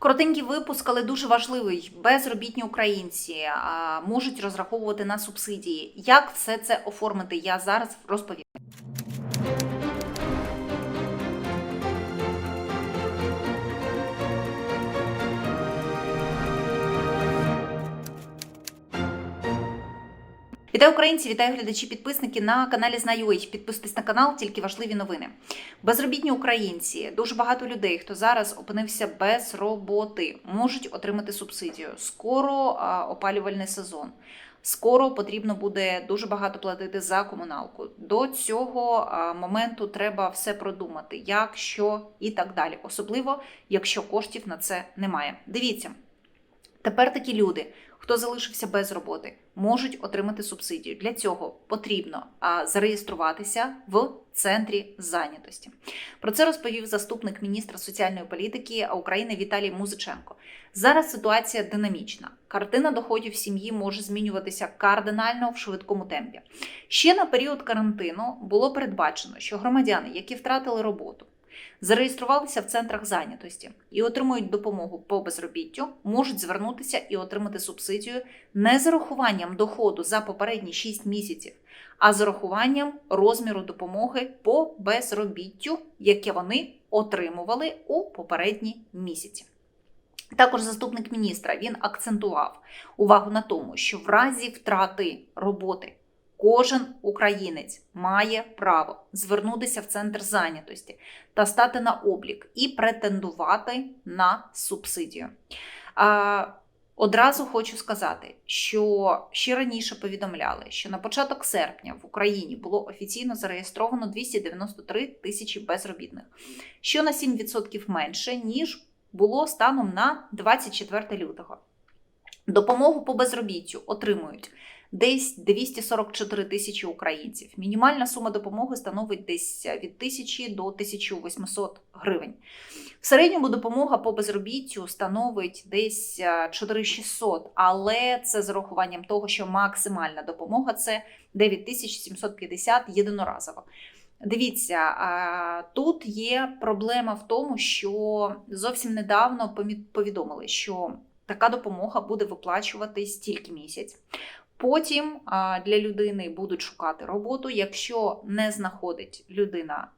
Коротенький випуск, але дуже важливий. Безробітні українці можуть розраховувати на субсидії. Як все це оформити? Я зараз розповім. Вітаю українці, вітаю глядачі, підписники на каналі Знаю.ua. Підписуйтесь на канал, тільки важливі новини. Безробітні українці, дуже багато людей, хто зараз опинився без роботи, можуть отримати субсидію. Скоро опалювальний сезон. Скоро потрібно буде дуже багато платити за комуналку. До цього моменту треба все продумати, як, що і так далі. Особливо, якщо коштів на це немає. Дивіться, тепер такі люди, хто залишився без роботи, можуть отримати субсидію. Для цього потрібно зареєструватися в центрі зайнятості. Про це розповів заступник міністра соціальної політики України Віталій Музиченко. Зараз ситуація динамічна. Картина доходів сім'ї може змінюватися кардинально в швидкому темпі. Ще на період карантину було передбачено, що громадяни, які втратили роботу, зареєструвалися в центрах зайнятості і отримують допомогу по безробіттю, можуть звернутися і отримати субсидію не з урахуванням доходу за попередні 6 місяців, а з урахуванням розміру допомоги по безробіттю, яке вони отримували у попередні місяці. Також заступник міністра він акцентував увагу на тому, що в разі втрати роботи кожен українець має право звернутися в центр зайнятості та стати на облік і претендувати на субсидію. Одразу хочу сказати, що ще раніше повідомляли, що на початок серпня в Україні було офіційно зареєстровано 293 тисячі безробітних, що на 7% менше, ніж було станом на 24 лютого. Допомогу по безробіттю отримують десь 244 тисячі українців. Мінімальна сума допомоги становить десь від 1000 до 1800 гривень. В середньому допомога по безробіттю становить десь 4600, але це з урахуванням того, що максимальна допомога це 9750 єдиноразово. Дивіться, тут є проблема в тому, що зовсім недавно повідомили, що така допомога буде виплачуватись тільки місяць. Потім для людини будуть шукати роботу. Якщо не знаходить людина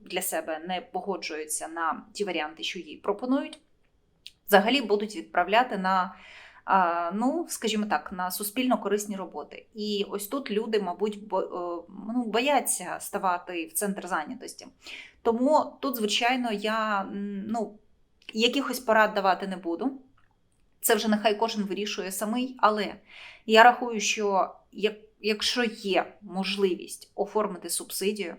для себе, не погоджується на ті варіанти, що їй пропонують, взагалі будуть відправляти на, ну, скажімо так, на суспільно корисні роботи. І ось тут люди, мабуть, е, ну, бояться ставати в центр зайнятості. Тому тут, звичайно, я ну, якихось порад давати не буду. Це вже нехай кожен вирішує самий, але я рахую, що якщо є можливість оформити субсидію,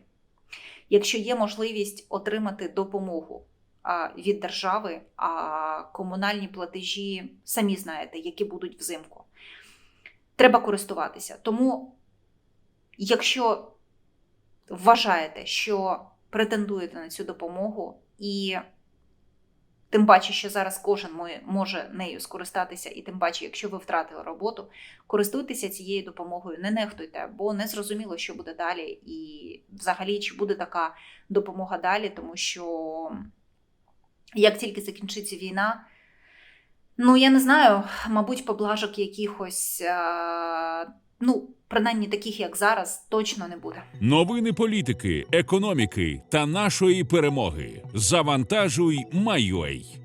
якщо є можливість отримати допомогу від держави, а комунальні платежі, самі знаєте, які будуть взимку, треба користуватися. Тому, якщо вважаєте, що претендуєте на цю допомогу і Тим паче, що зараз кожен може нею скористатися, і тим паче, якщо ви втратили роботу, користуйтеся цією допомогою, не нехтуйте, бо не зрозуміло, що буде далі, і взагалі чи буде така допомога далі, тому що як тільки закінчиться війна, ну я не знаю, мабуть, поблажок якихось, е, ну, принаймні таких, як зараз, точно не буде. Новини політики, економіки та нашої перемоги. Завантажуй Майой.